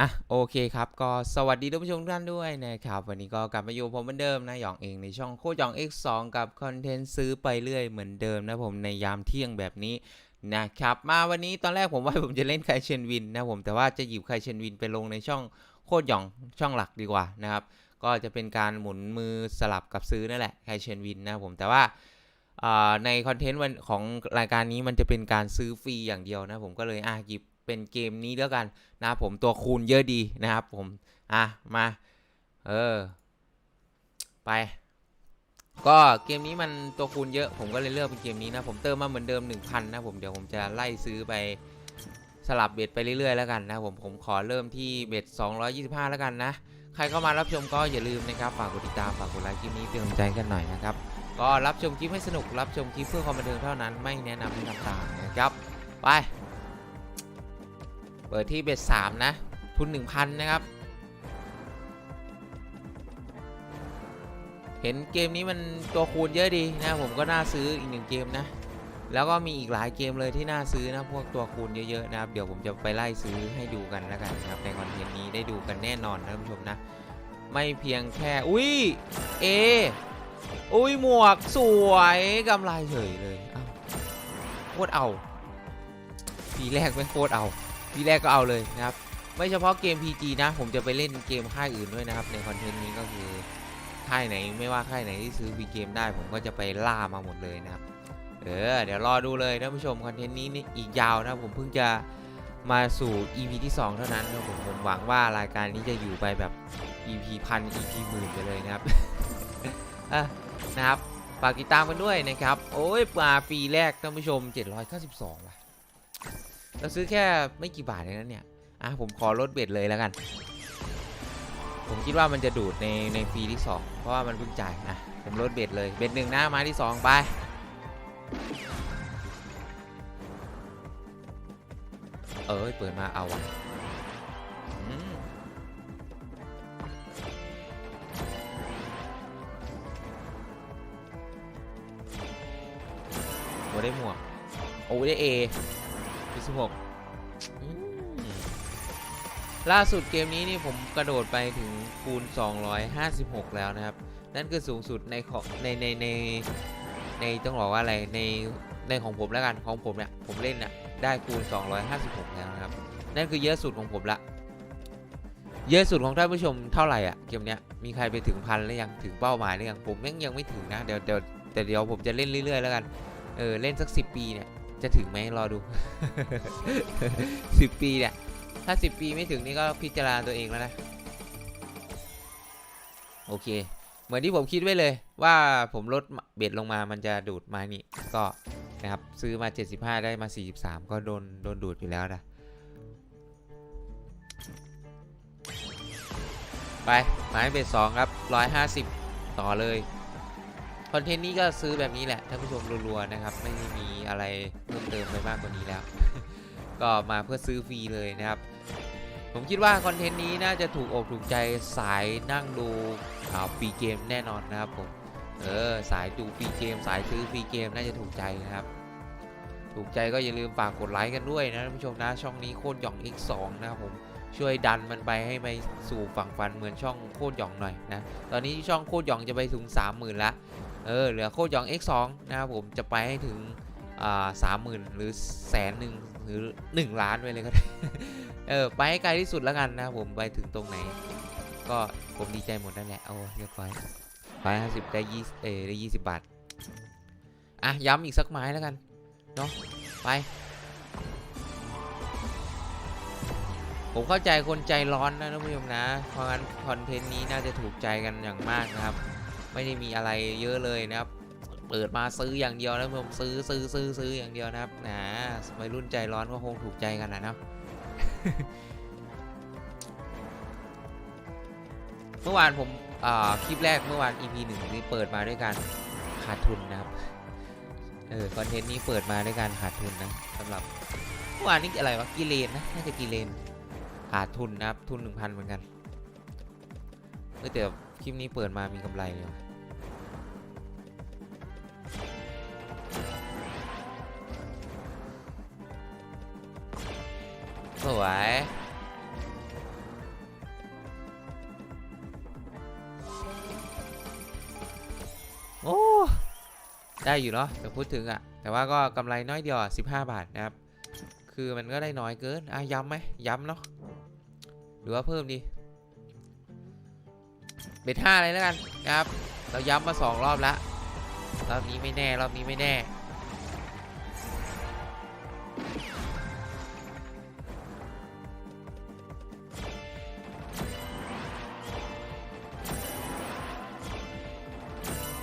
อะโอเคครับ ก็สวัสดีท่านผู้ชมทุกท่านด้วยนะครับ วันนี้ก็กลับมาอยู่ผมเหมือนเดิมนะหยองเองในช่องโคชหยอง X2 กับคอนเทนต์ซื้อไปเรื่อยเหมือนเดิมนะผมในยามเที่ยงแบบนี้นะครับมาวันนี้ตอนแรกผมว่าผมจะเล่นไคเชนวินนะผมแต่ว่าจะหยิบไคเชนวินไปลงในช่องโคชหยองช่องหลักดีกว่านะครับก็จะเป็นการหมุนมือสลับกับซื้อนั่นแหละไคเชนวินนะผมแต่ว่าในคอนเทนต์วันของรายการนี้มันจะเป็นการซื้อฟรีอย่างเดียวนะผมก็เลยอะหยิบ เป็นเกมนี้แล้วกันนะครับผมตัวคูณเยอะดีนะครับผม อะ มา เออ ไป ก็เกมนี้มันตัวคูณเยอะ ผมก็เลยเลือกเป็นเกมนี้นะ ผมเติมมาเหมือนเดิม 1,000 นะผม เดี๋ยวผมจะไล่ซื้อไปสลับเบ็ดไปเรื่อยๆแล้วกันนะผมผมขอเริ่มที่เบ็ด225 แล้วกันนะ ใครเข้ามารับชมก็อย่าลืมนะครับฝากกดติดตามฝากกดไลค์คลิปนี้เป็นกำลังใจกันหน่อยนะครับ ก็รับชมคลิปให้สนุกรับชมคลิปเพื่อความบันเทิงเท่านั้นไม่แนะนำให้ทำตามนะครับ ไป ปิดที่เบ็ดสามนะ ทุน 1,000 นะครับ เห็นเกมนี้มันตัวคูณเยอะดีนะผมก็น่าซื้ออีกหนึ่งเกมนะ แล้วก็มีอีกหลายเกมเลยที่น่าซื้อนะ พวกตัวคูณเยอะๆนะครับ เดี๋ยวผมจะไปไล่ซื้อให้ดูกันแล้วกันนะครับในคอนเทนต์นี้ได้ดูกันแน่นอนนะท่านผู้ชมนะ ไม่เพียงแค่ อุ้ยเออุ้ยหมวกสวยกำไรเฉยเลยโคตรเอาทีแรกไม่โคตรเอา ทีแรกก็เอาเลยนะครับไม่เฉพาะเกม PG นะ ผมจะไปเล่นเกมค่ายอื่นด้วยนะครับ ในคอนเทนต์นี้ก็คือค่ายไหนไม่ว่าค่ายไหนที่ซื้อฟรีเกมได้ ผมก็จะไปล่ามาหมดเลยนะครับ เออ เดี๋ยวรอดูเลยท่านผู้ชมคอนเทนต์นี้นี่อีกยาวนะผมเพิ่งจะมาสู่ EP ที่ 2 เท่านั้นนะผมผมหวังว่ารายการนี้จะอยู่ไปแบบ EP พัน EP หมื่นไปเลยนะครับอะนะครับฝากติดตามกันด้วยนะครับ โอ้ยปลาฟรีแรกท่านผู้ชม 792ว่ะ เราซื้อแค่ไม่กี่บาทเองนั้นเนี่ย อะผมขอลดเบ็ดเลยแล้วกัน ผมคิดว่ามันจะดูดในในฟรีที่ 2 เพราะว่ามันเพิ่งจ่ายนะผมลดเบ็ดเลย เบ็ดหนึ่งนะมาที่ 2 ไป เอ้ยเปิดมาเอาวะโอ้ได้หมวก โอ้ได้เอ 26อืมล่าสุดเกมนี้นี่ผมกระโดดไปถึงคูณ 256 แล้วนะครับ นั่นคือสูงสุดในของในในในในต้องบอกว่าอะไรในในของผมแล้วกันของผมเนี่ยผมเล่นน่ะได้คูณ 256 แล้วนะครับ นั่นคือเยอะสุดของผมละ เยอะสุดของท่านผู้ชมเท่าไหร่อะเกมเนี้ยมีใครไปถึงพันหรือยังถึงเป้าหมายหรือยังผมยังยังไม่ถึงนะเดี๋ยวเดี๋ยวแต่เดี๋ยวผมจะเล่นเรื่อยๆแล้วกันเออเล่นสัก 10 ปีเนี่ย จะถึงไหมรอดู10ปีเนี่ย ถ้า10ปีไม่ถึงนี่ก็พิจารณาตัวเองแล้วนะ โอเค เหมือนที่ผมคิดไว้เลย ว่าผมลดเบ็ดลงมามันจะดูดมานี่ ก็นะครับ ซื้อมา 75 ได้มา 43 ก็โดนโดนดูดอยู่แล้วนะ ไป หมายเบ็ด2ครับ 150 ต่อเลย คอนเทนต์นี้ก็ซื้อแบบนี้แหละท่านผู้ชมรัวๆนะครับ ไม่มีอะไรเพิ่มเติมไปมากกว่านี้แล้ว ก็มาเพื่อซื้อฟรีเลยนะครับ ผมคิดว่าคอนเทนต์นี้น่าจะถูกอกถูกใจสายนั่งดูข่าวฟรีเกมแน่นอนนะครับผมเออสายดูฟรีเกม สายซื้อฟรีเกมน่าจะถูกใจนะครับ ถูกใจก็อย่าลืมฝากกดไลค์กันด้วยนะท่านผู้ชมนะช่องนี้โคตรหย่อง X2 นะครับผมช่วยดันมันไปให้ไปสู่ฝั่งฟันเหมือนช่องโคตรหย่องหน่อยนะตอนนี้ช่องโคตรหย่องจะไปถึง 30,000ละ เออเหลือโคตรยอง X2 นะครับผมจะไปให้ถึงสามหมื่นหรือแสนหนึ่งหรือ 1 ล้านไปเลยก็ได้ เออ ไปให้ไกลที่สุดแล้วกันนะครับผมไปถึงตรงไหน ก็ผมดีใจหมดนั่นแหละ โอ้เรียบร้อยร้อยห้าสิบได้ยี่เออได้ยี่สิบบาท อะ ย้ำอีกสักไม้แล้วกัน เนาะไป ผมเข้าใจคนใจร้อนนะท่านผู้ชมนะ เพราะงั้นคอนเทนต์นี้น่าจะถูกใจกันอย่างมากนะครับ ไม่ได้มีอะไรเยอะเลยนะครับ เปิดมาซื้ออย่างเดียวนะผมซื้อซื้อซื้อซื้ออย่างเดียวนะครับนะวัยรุ่นใจร้อนก็คงถูกใจกันนะเนาะเมื่อวานผมอ่าคลิปแรกเมื่อวาน EP หนึ่งนี่เปิดมาด้วยการขาดทุนนะครับ เออคอนเทนต์นี้เปิดมาด้วยการขาดทุนนะสำหรับเมื่อวานนี่อะไรวะกิเลนนะน่าจะกิเลนขาดทุนนะครับทุนหนึ่งพันเหมือนกันเออแต่ คลิปนี้เปิดมามีกำไรเลยสวยโอ้ ได้อยู่เนาะจะพูดถึงอะแต่ว่าก็กำไรน้อยเดียว 15 บาทนะครับ คือมันก็ได้น้อยเกิน อะย้ำไหมย้ำเนาะหรือว่าเพิ่มดี เบ็ดห้าเลยแล้วกันนะครับ เราย้ำมาสองรอบแล้วรอบนี้ไม่แน่รอบนี้ไม่แน่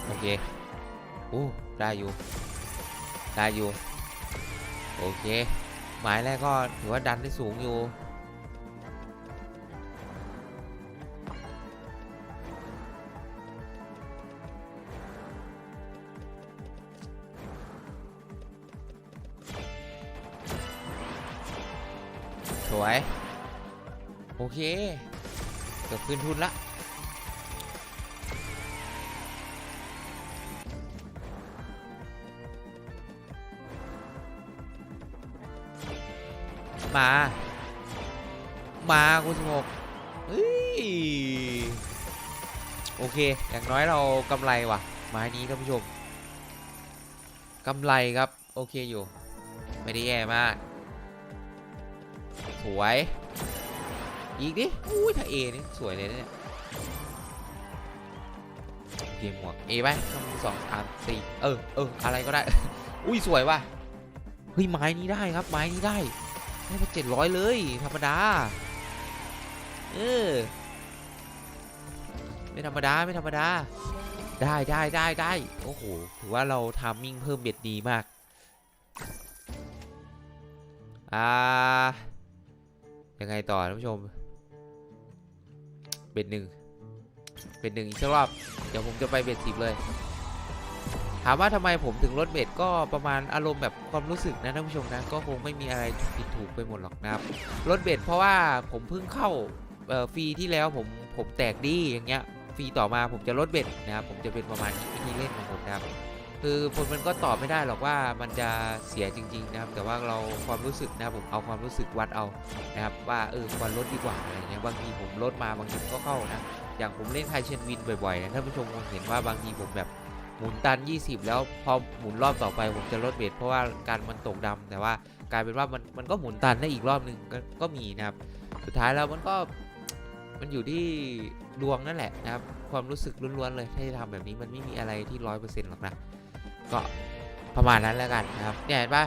โอเคโอ้ได้อยู่ ได้อยู่ โอเค หมายแรกก็ถือว่าดันได้สูงอยู่ สวย โอเค เกือบคืนทุนละมา มาคุณสงบเฮ้ยโอเค อย่างน้อยเรากำไรว่ะ ไม้นี้ท่านผู้ชม กำไรครับ โอเคอยู่ ไม่ได้แย่มาก สวย อีกดิอุ้ยถ้าเอนี่สวยเลยนะเนี่ยเกมหมวกเอไปหนึ่งสองสามสี่เออเอออะไรก็ได้ อุ้ยสวยว่ะเฮ้ยไม้นี้ได้ครับไม้นี้ได้ให้มาเจ็ดร้อยเลยธรรมดาเออไม่ธรรมดาไม่ธรรมดา ได้ได้ได้ได้โอ้โหถือว่าเราทามมิ่งเพิ่มเบ็ดดีมากอ่า ยังไงต่อท่านผู้ชม เบ็ดหนึ่งเบ็ดหนึ่งอีกสักรอบ เดี๋ยวผมจะไปเบ็ดสิบเลย ถามว่าทำไมผมถึงลดเบ็ดก็ประมาณอารมณ์แบบความรู้สึกนะท่านผู้ชมนะ ก็คงไม่มีอะไรผิดถูกไปหมดหรอกนะครับลดเบ็ดเพราะว่าผมเพิ่งเข้าฟรีที่แล้วผมผมแตกดีอย่างเงี้ยฟรีต่อมาผมจะลดเบ็ดนะครับผมจะเป็นประมาณนี้วิธีเล่นของผมนะครับ คือคนมันก็ตอบไม่ได้หรอกว่ามันจะเสียจริง ๆ นะครับ แต่ว่าเราความรู้สึกนะครับผมเอาความรู้สึกวัดเอานะครับ ว่าเออควรลดดีกว่าอะไรเงี้ยบางทีผมลดมาบางทีก็เข้านะอย่างผมเล่นไทเชนวินบ่อยๆนะท่านผู้ชมคงเห็นว่าบางทีผมแบบหมุนตัน 20 แล้วพอหมุนรอบต่อไปผมจะลดเบสเพราะว่าการมันตกดำแต่ว่ากลายเป็นว่ามันมันก็หมุนตันได้อีกรอบหนึ่งกก็มีนะครับ สุดท้ายแล้วมันก็มันอยู่ที่ดวงนั่นแหละนะครับ ความรู้สึกล้วนๆเลยถ้าจะทำแบบนี้มันไม่มีอะไรที่ร้อยเปอร์เซ็นต์หรอกนะ ก็ประมาณนั้นแล้วกันนะครับเนี่ยเห็นปะ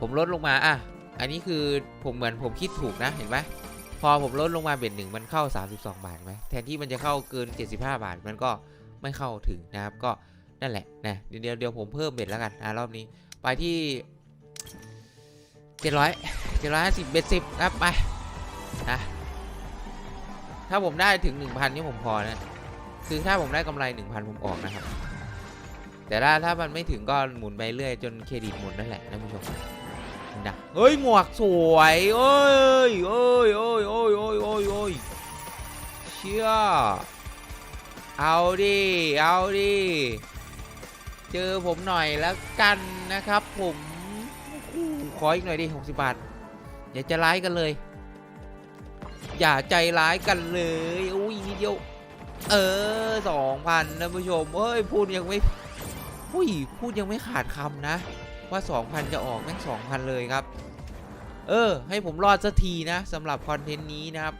ผมลดลงมาอะอันนี้คือผมเหมือนผมคิดถูกนะเห็นไหมพอผมลดลงมาเบ็ดหนึ่งมันเข้า 32 บาทไหมแทนที่มันจะเข้าเกิน 75 บาทมันก็ไม่เข้าถึงนะครับ ก็นั่นแหละนะเดี๋ยวเดี๋ยวผมเพิ่มเบ็ดแล้วกันนะรอบนี้ไปที่เจ็ดร้อยเจ็ดร้อยห้าสิบเบ็ดสิบครับไปนะถ้าผมได้ถึงหนึ่งพันนี่ผมพอนะคือถ้าผมได้กำไรหนึ่งพันผมออกนะครับ แต่ถ้าถ้ามันไม่ถึงก็หมุนไปเรื่อยจนเครดิตหมดนั่นแหละท่านผู้ชมนะเฮ้ยหมวกสวยเอ้ยเอ้ยเอ้ยเอ้ยเอ้ยเอ้ยเอ้ยเชี่ยเอาดิเอาดิเจอผมหน่อยแล้วกันนะครับ ผมขออีกหน่อยดิ60 บาท อย่าจะร้ายกันเลย อย่าใจร้ายกันเลยอุ้ยนิดเดียวเออสองพันนะผู้ชมเฮ้ยพูดยังไม่ อุ้ยพูดยังไม่ขาดคำนะ ว่า 2,000 จะออกแม่ง2,000 เลยครับ เออ ให้ผมรอดสักทีนะสำหรับคอนเทนต์นี้นะครับ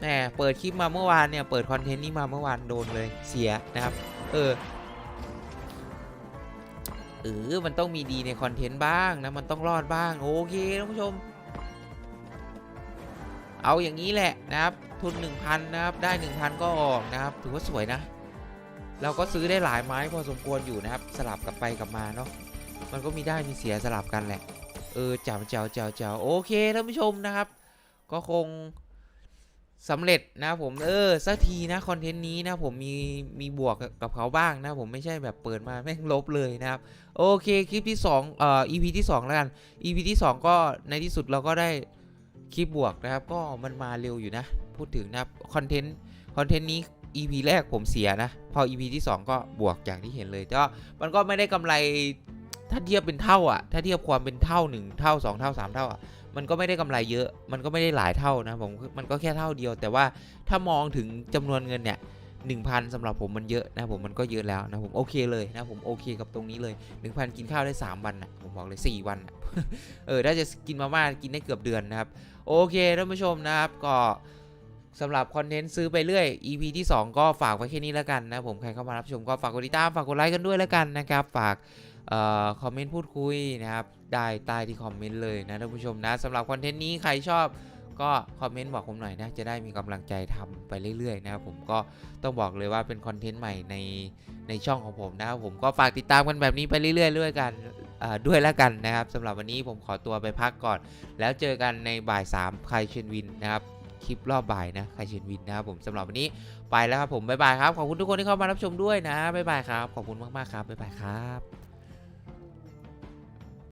แหมเปิดคลิปมาเมื่อวานเนี่ยเปิดคอนเทนต์นี้มาเมื่อวานโดนเลยเสียนะครับ เออเออมันต้องมีดีในคอนเทนต์บ้างนะ มันต้องรอดบ้าง โอเคท่านผู้ชม เอาอย่างนี้แหละนะครับ ทุน 1,000 นะครับ ได้ 1,000 ก็ออกนะครับ ถือว่าสวยนะ เราก็ซื้อได้หลายไม้พอสมควรอยู่นะครับ สลับกลับไปกลับมาเนาะมันก็มีได้มีเสียสลับกันแหละ เออเจ้าเจ้าเจ้าเจ้าโอเคท่านผู้ชมนะครับ ก็คงสำเร็จนะผมเออสักทีนะคอนเทนต์นี้นะผมมีมีบวกกับเขาบ้างนะผมไม่ใช่แบบเปิดมาแม่งลบเลยนะครับ โอเคคลิปที่2เอ่อ EP ที่ 2 แล้วกัน EP ที่ 2 ก็ในที่สุดเราก็ได้คลิปบวกนะครับ ก็มันมาเร็วอยู่นะ พูดถึงนะครับคอนเทนต์คอนเทนต์นี้ EP แรกผมเสียนะ พอ EP ที่ 2 ก็บวกอย่างที่เห็นเลยแต่ว่ามันก็ไม่ได้กำไรถ้าเทียบเป็นเท่าอะ ถ้าเทียบความเป็นเท่า 1 เท่า 2 เท่า 3 เท่าอะมันก็ไม่ได้กำไรเยอะ มันก็ไม่ได้หลายเท่านะผมมันก็แค่เท่าเดียว แต่ว่าถ้ามองถึงจำนวนเงินเนี่ย1,000สำหรับผมมันเยอะนะผมมันก็เยอะแล้วนะผมโอเคเลยนะผมโอเคกับตรงนี้เลย 1,000 กินข้าวได้ 3 วันนะผมบอกเลย 4 วันนะเออถ้าจะกินมาม่ากินได้เกือบเดือนนะครับ โอเคท่านผู้ชมนะครับก็ สำหรับคอนเทนต์ซื้อไปเรื่อย EP ที่ 2 ก็ฝากไว้แค่นี้แล้วกันนะผมใครเข้ามารับชมก็ฝากกดติดตามฝากกดไลค์กันด้วยแล้วกันนะครับฝากออคอมเมนต์พูดคุยนะครับได้ใต้ที่คอมเมนต์เลยนะท่านผู้ชมนะสำหรับคอนเทนต์นี้ใครชอบก็คอมเมนต์บอกผมหน่อยนะจะได้มีกำลังใจทำไปเรื่อยๆนะครับผมก็ต้องบอกเลยว่าเป็นคอนเทนต์ใหม่ในในช่องของผมนะครับผมก็ฝากติดตามกันแบบนี้ไปเรื่อยๆด้วยกันด้วยแล้วกันนะครับสำหรับวันนี้ผมขอตัวไปพักก่อน แล้วเจอกันในบ่าย3ใครเชนวินนะครับ คลิปรอบบ่ายนะใครเชนวินนะครับผมสำหรับวันนี้ไปแล้วครับผมบ๊ายบายครับขอบคุณทุกคนที่เข้ามารับชมด้วยนะบ๊ายบายครับขอบคุณมากๆครับบ๊ายบายครับ